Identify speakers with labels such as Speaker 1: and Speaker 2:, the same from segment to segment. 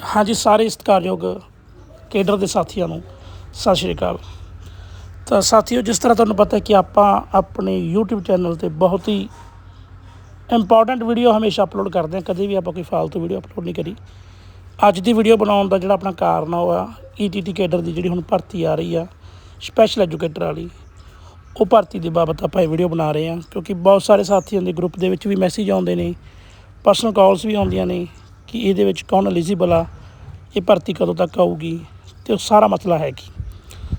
Speaker 1: ਹਾਂਜੀ, ਸਾਰੇ ਸਤਿਕਾਰਯੋਗ ਕੇਡਰ ਦੇ ਸਾਥੀਆਂ ਨੂੰ ਸਤਿ ਸ਼੍ਰੀ ਅਕਾਲ। ਤਾਂ ਸਾਥੀਓ, ਜਿਸ ਤਰ੍ਹਾਂ ਤੁਹਾਨੂੰ ਪਤਾ ਹੈ ਕਿ ਆਪਾਂ ਆਪਣੇ YouTube ਚੈਨਲ ਤੇ ਬਹੁਤ ਹੀ ਇੰਪੋਰਟੈਂਟ ਵੀਡੀਓ ਹਮੇਸ਼ਾ ਅਪਲੋਡ ਕਰਦੇ ਹਾਂ। ਕਦੇ ਵੀ ਆਪਾਂ ਕੋਈ ਫਾਲਤੂ ਵੀਡੀਓ ਅਪਲੋਡ ਨਹੀਂ ਕਰੀ। ਅੱਜ ਦੀ ਵੀਡੀਓ ਬਣਾਉਣ ਦਾ ਜਿਹੜਾ ਆਪਣਾ ਕਾਰਨ ਆ, ਉਹ ਆ ETT ਕੇਡਰ ਦੀ ਜਿਹੜੀ ਹੁਣ ਭਰਤੀ ਆ ਰਹੀ ਆ ਸਪੈਸ਼ਲ ਐਜੂਕੇਟਰ ਵਾਲੀ, ਉਹ ਭਰਤੀ ਦੇ ਬਾਬਤ ਆਪਾਂ ਇਹ ਵੀਡੀਓ ਬਣਾ ਰਹੇ ਹਾਂ। ਕਿਉਂਕਿ ਬਹੁਤ ਸਾਰੇ ਸਾਥੀਆਂ ਦੇ ਗਰੁੱਪ ਦੇ ਵਿੱਚ ਵੀ ਮੈਸੇਜ ਆਉਂਦੇ ਨੇ ਪਰਸਨਲ ਕਾਲਸ ਵੀ ਆਉਂਦੀਆਂ ਨੇ ਕਿ ਇਹਦੇ ਵਿੱਚ ਕੌਣ ਐਲੀਜੀਬਲ ਆ, ਇਹ ਭਰਤੀ ਕਦੋਂ ਤੱਕ ਆਊਗੀ ਤੇ ਉਹ ਸਾਰਾ ਮਸਲਾ ਹੈ ਕੀ।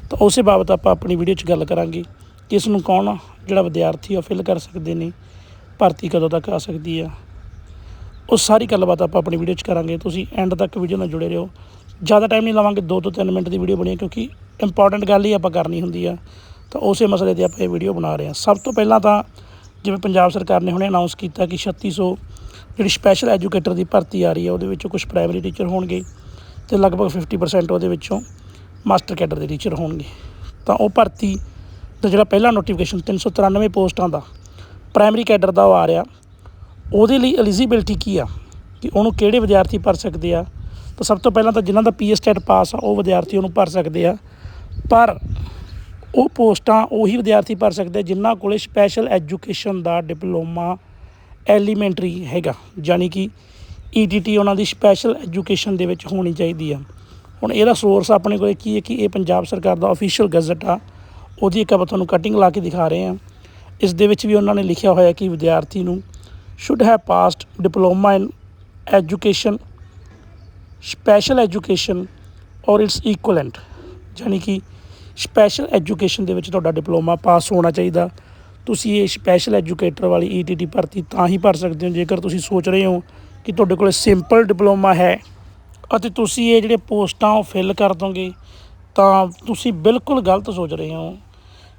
Speaker 1: ਤਾਂ ਉਸੇ ਬਾਬਤ ਆਪਾਂ ਆਪਣੀ ਵੀਡੀਓ 'ਚ ਗੱਲ ਕਰਾਂਗੇ ਕਿ ਇਸ ਨੂੰ ਕੌਣ ਜਿਹੜਾ ਵਿਦਿਆਰਥੀ ਉਹ ਫਿਲ ਕਰ ਸਕਦੇ ਨੇ, ਭਰਤੀ ਕਦੋਂ ਤੱਕ ਆ ਸਕਦੀ ਆ। ਉਹ ਸਾਰੀ ਗੱਲਬਾਤ ਆਪਾਂ ਆਪਣੀ ਵੀਡੀਓ 'ਚ ਕਰਾਂਗੇ। ਤੁਸੀਂ ਐਂਡ ਤੱਕ ਵੀਡੀਓ ਨਾਲ ਜੁੜੇ ਰਹੋ। ਜ਼ਿਆਦਾ ਟਾਈਮ ਨਹੀਂ ਲਵਾਂਗੇ 2 ਤੋਂ 3 ਮਿੰਟ ਦੀ ਵੀਡੀਓ ਬਣੀ ਕਿਉਂਕਿ ਇੰਪੋਰਟੈਂਟ ਗੱਲ ਹੀ ਆਪਾਂ ਕਰਨੀ ਹੁੰਦੀ ਆ। ਤਾਂ ਉਸੇ ਮਸਲੇ ਤੇ ਆਪਾਂ ਇਹ ਵੀਡੀਓ ਬਣਾ ਰਹੇ ਹਾਂ ਸਭ ਤੋਂ ਪਹਿਲਾਂ ਤਾਂ ਜਿਵੇਂ ਪੰਜਾਬ ਸਰਕਾਰ ਨੇ ਹੁਣੇ ਅਨਾਉਂਸ ਕੀਤਾ ਕਿ 3600 ਜਿਹੜੀ ਸਪੈਸ਼ਲ ਐਜੂਕੇਟਰ ਦੀ ਭਰਤੀ ਆ ਰਹੀ ਹੈ, ਉਹਦੇ ਵਿੱਚੋਂ ਕੁਝ ਪ੍ਰਾਇਮਰੀ ਟੀਚਰ ਹੋਣਗੇ ਤੇ ਲਗਭਗ 50% ਉਹਦੇ ਵਿੱਚੋਂ ਮਾਸਟਰ ਕੈਡਰ ਦੇ ਟੀਚਰ ਹੋਣਗੇ। ਤਾਂ ਉਹ ਭਰਤੀ ਦਾ ਜਿਹੜਾ ਪਹਿਲਾ ਨੋਟੀਫਿਕੇਸ਼ਨ 393 ਪੋਸਟਾਂ ਦਾ ਪ੍ਰਾਇਮਰੀ ਕੈਡਰ ਦਾ ਉਹ ਆ ਰਿਹਾ। ਉਹਦੇ ਲਈ ਐਲੀਜੀਬਿਲਟੀ ਕੀ ਆ? ਕਿ ਉਹਨੂੰ ਕਿਹੜੇ ਵਿਦਿਆਰਥੀ ਭਰ ਸਕਦੇ ਆ? ਤਾਂ ਸਭ ਤੋਂ ਪਹਿਲਾਂ ਤਾਂ ਜਿਨ੍ਹਾਂ ਦਾ ਪੀਐਸ ਟੈਟ ਪਾਸ ਆ, ਉਹ ਵਿਦਿਆਰਥੀ ਉਹਨੂੰ ਭਰ ਸਕਦੇ ਆ। ਪਰ ਉਹ ਪੋਸਟਾਂ ਉਹੀ ਵਿਦਿਆਰਥੀ ਭਰ ਸਕਦੇ ਜਿਨ੍ਹਾਂ ਕੋਲੇ ਸਪੈਸ਼ਲ ਐਜੂਕੇਸ਼ਨ ਦਾ ਡਿਪਲੋਮਾ ਐਲੀਮੈਂਟਰੀ ਹੈਗਾ ਯਾਨੀ ਕਿ ਈਟੀਟੀ ਉਹਨਾਂ ਦੀ ਸਪੈਸ਼ਲ ਐਜੂਕੇਸ਼ਨ ਦੇ ਵਿੱਚ ਹੋਣੀ ਚਾਹੀਦੀ ਆ। ਹੁਣ ਇਹਦਾ ਸੋਰਸ ਆਪਣੇ ਕੋਲ ਕੀ ਹੈ ਕਿ ਇਹ ਪੰਜਾਬ ਸਰਕਾਰ ਦਾ ਅਫੀਸ਼ੀਅਲ ਗਜ਼ਟ ਆ, ਉਹਦੀ ਇੱਕ ਆਪਾਂ ਤੁਹਾਨੂੰ ਕਟਿੰਗ ਲਾ ਕੇ ਦਿਖਾ ਰਹੇ ਹਾਂ ਇਸ ਦੇ ਵਿੱਚ ਵੀ ਉਹਨਾਂ ਨੇ ਲਿਖਿਆ ਹੋਇਆ ਕਿ ਵਿਦਿਆਰਥੀ ਨੂੰ should have passed diploma in education special education ਔਰ ਇਟਸ ਇਕੁਇਵਲੈਂਟ ਯਾਨੀ ਕਿ ਸਪੈਸ਼ਲ ਐਜੂਕੇਸ਼ਨ ਦੇ ਵਿੱਚ ਤੁਹਾਡਾ ਡਿਪਲੋਮਾ ਪਾਸ ਹੋਣਾ ਚਾਹੀਦਾ। ਤੁਸੀਂ ਇਹ ਸਪੈਸ਼ਲ ਐਜੂਕੇਟਰ ਵਾਲੀ ਈਟੀਟੀ ਭਰਤੀ ਤਾਂ ਹੀ ਭਰ ਸਕਦੇ ਹੋ, ਜੇਕਰ ਤੁਸੀਂ ਸੋਚ ਰਹੇ ਹੋ ਕਿ ਤੁਹਾਡੇ ਕੋਲ ਸਿੰਪਲ ਡਿਪਲੋਮਾ ਹੈ ਅਤੇ ਤੁਸੀਂ ਇਹ ਜਿਹੜੇ ਪੋਸਟਾਂ ਉਹ ਫਿਲ ਕਰ ਦੋਗੇ, ਤਾਂ ਤੁਸੀਂ ਬਿਲਕੁਲ ਗਲਤ ਸੋਚ ਰਹੇ ਹੋ,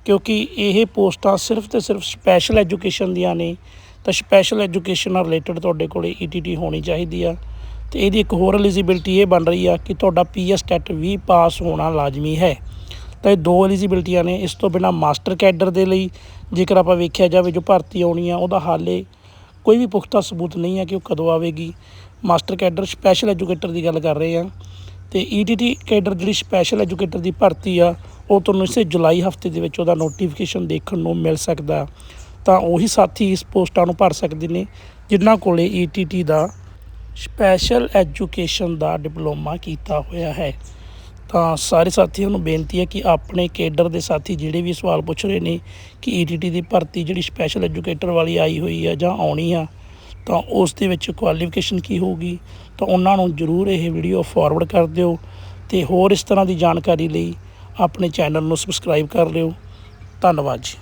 Speaker 1: ਕਿਉਂਕਿ ਇਹ ਪੋਸਟਾਂ ਸਿਰਫ ਤੇ ਸਿਰਫ ਸਪੈਸ਼ਲ ਐਜੂਕੇਸ਼ਨ ਦੀਆਂ ਨੇ, ਤਾਂ ਸਪੈਸ਼ਲ ਐਜੂਕੇਸ਼ਨ ਨਾਲ ਰਿਲੇਟਡ ਤੁਹਾਡੇ ਕੋਲੇ ਈਟੀਟੀ ਹੋਣੀ ਚਾਹੀਦੀ ਆ। ਤੇ ਇਹਦੀ ਇੱਕ ਹੋਰ ਐਲੀਜੀਬਿਲਟੀ ਇਹ ਬਣ ਰਹੀ ਆ ਕਿ ਤੁਹਾਡਾ ਪੀਐਸ ਟੈਟ ਵੀ ਪਾਸ ਹੋਣਾ ਲਾਜ਼ਮੀ ਹੈ। ਤਾਂ ਇਹ ਦੋ ਐਲੀਜੀਬਿਲਟੀਆਂ ਨੇ। ਇਸ ਤੋਂ ਬਿਨਾ ਮਾਸਟਰ ਕੈਡਰ ਦੇ ਲਈ ਜੇਕਰ ਆਪਾਂ ਵੇਖਿਆ ਜਾਵੇ ਜੋ ਭਰਤੀ ਆਉਣੀ ਆ, ਉਹਦਾ ਹਾਲੇ ਕੋਈ ਵੀ ਪੁਖਤਾ ਸਬੂਤ ਨਹੀਂ ਹੈ ਕਿ ਉਹ ਕਦੋਂ ਆਵੇਗੀ। ਮਾਸਟਰ ਕੈਡਰ ਸਪੈਸ਼ਲ ਐਜੂਕੇਟਰ ਦੀ ਗੱਲ ਕਰ ਰਹੇ ਆ ਤੇ ਈਟੀਟੀ ਕੈਡਰ ਜਿਹੜੀ ਸਪੈਸ਼ਲ ਐਜੂਕੇਟਰ ਦੀ ਭਰਤੀ ਆ, ਉਹ ਤੁਹਾਨੂੰ ਇਸੇ ਜੁਲਾਈ ਹਫ਼ਤੇ ਦੇ ਵਿੱਚ ਉਹਦਾ ਨੋਟੀਫਿਕੇਸ਼ਨ ਦੇਖਣ ਨੂੰ ਮਿਲ ਸਕਦਾ। ਤਾਂ ਉਹੀ ਸਾਥੀ ਇਸ ਪੋਸਟਾਂ ਨੂੰ ਭਰ ਸਕਦੇ ਨੇ, ਜਿਨ੍ਹਾਂ ਕੋਲੇ ਈਟੀਟੀ ਦਾ ਸਪੈਸ਼ਲ ਐਜੂਕੇਸ਼ਨ ਦਾ ਡਿਪਲੋਮਾ ਕੀਤਾ ਹੋਇਆ ਹੈ। ਤਾਂ ਸਾਰੇ ਸਾਥੀਆਂ ਨੂੰ ਬੇਨਤੀ ਹੈ ਕਿ ਆਪਣੇ ਕੇਡਰ ਦੇ ਸਾਥੀ ਜਿਹੜੇ ਵੀ ਸਵਾਲ ਪੁੱਛ ਰਹੇ ਨੇ ਕਿ ਈਟੀਟੀ ਦੀ ਭਰਤੀ ਜਿਹੜੀ ਸਪੈਸ਼ਲ ਐਜੂਕੇਟਰ ਵਾਲੀ ਆਈ ਹੋਈ ਆ ਜਾਂ ਆਉਣੀ ਆ, ਤਾਂ ਉਸ ਦੇ ਵਿੱਚ ਕੁਆਲੀਫਿਕੇਸ਼ਨ ਕੀ ਹੋਊਗੀ, ਤਾਂ ਉਹਨਾਂ ਨੂੰ ਜ਼ਰੂਰ ਇਹ ਵੀਡੀਓ ਫਾਰਵਰਡ ਕਰ ਦਿਓ ਤੇ ਹੋਰ ਇਸ ਤਰ੍ਹਾਂ ਦੀ ਜਾਣਕਾਰੀ ਲਈ ਆਪਣੇ ਚੈਨਲ ਨੂੰ ਸਬਸਕ੍ਰਾਈਬ ਕਰ ਲਿਓ। ਧੰਨਵਾਦ ਜੀ।